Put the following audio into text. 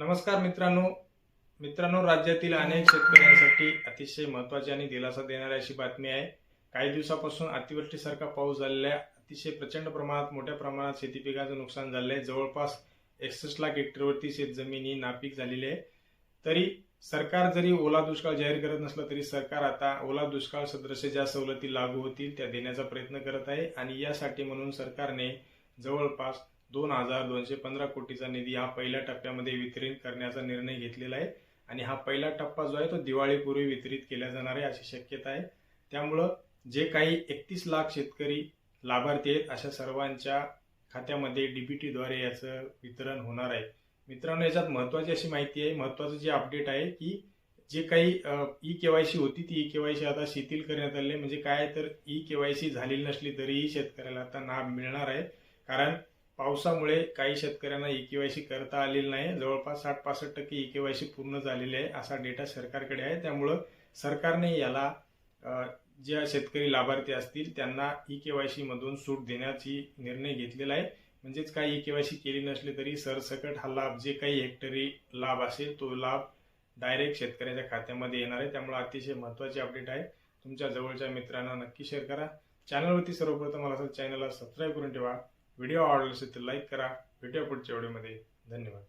नमस्कार मित्रांनो. मित्रांनो राज्यातील अनेक शेतकऱ्यांसाठी अतिशय महत्वाची आणि दिलासा देणारी अशी बातमी आहे. काही दिवसापासून अतिवृष्टीसारखा पाऊस झालेला आहे. अतिशय प्रचंड प्रमाणात मोठ्या प्रमाणात शेती पिकाचं नुकसान झालं आहे. जवळपास एकसष्ट लाख हेक्टरवरती शेतजमीन ही नापीक झालेली आहे. तरी सरकार जरी ओला दुष्काळ जाहीर करत नसलं तरी सरकार आता ओला दुष्काळ सदृश ज्या सवलती लागू होतील त्या देण्याचा प्रयत्न करत आहे. आणि यासाठी म्हणून सरकारने जवळपास दोन हजार दोनशे पंधरा कोटीचा निधी हा पहिल्या टप्प्यामध्ये वितरित करण्याचा निर्णय घेतलेला आहे. आणि हा पहिला टप्पा जो आहे तो दिवाळीपूर्वी वितरित केला जाणार आहे अशी शक्यता आहे. त्यामुळं जे काही एकतीस लाख शेतकरी लाभार्थी आहेत अशा सर्वांच्या खात्यामध्ये डीबीटीद्वारे याचं वितरण होणार आहे. मित्रांनो याच्यात महत्वाची अशी माहिती आहे महत्वाचं जे अपडेट आहे की जे काही ई केवायसी होती ती ई केवायसी आता शिथिल करण्यात आली आहे. म्हणजे काय तर ई केवायसी झालेली नसली तरीही शेतकऱ्याला आता लाभ मिळणार आहे. कारण पावसामुळे काही शेतकऱ्यांना ई केवायसी करता आलेली नाही. जवळपास साठ पासष्ट टक्के ई केवायसी पूर्ण झालेली आहे असा डेटा सरकारकडे आहे. त्यामुळं सरकारने याला ज्या शेतकरी लाभार्थी असतील त्यांना ई केवायसी मधून सूट देण्याची निर्णय घेतलेला आहे. म्हणजेच काही ई केवायसी केली नसली तरी सरसकट हा लाभ जे काही हेक्टरी लाभ असेल तो लाभ डायरेक्ट शेतकऱ्याच्या खात्यामध्ये येणार आहे. त्यामुळे अतिशय महत्त्वाची अपडेट आहे. तुमच्या जवळच्या मित्रांना नक्की शेअर करा. चॅनलवरती सर्वप्रथम मला चॅनलला सबस्क्राईब करून ठेवा. व्हिडिओ आवडला असेल तर लाईक करा. भेटूया पुढच्या व्हिडिओमध्ये धन्यवाद.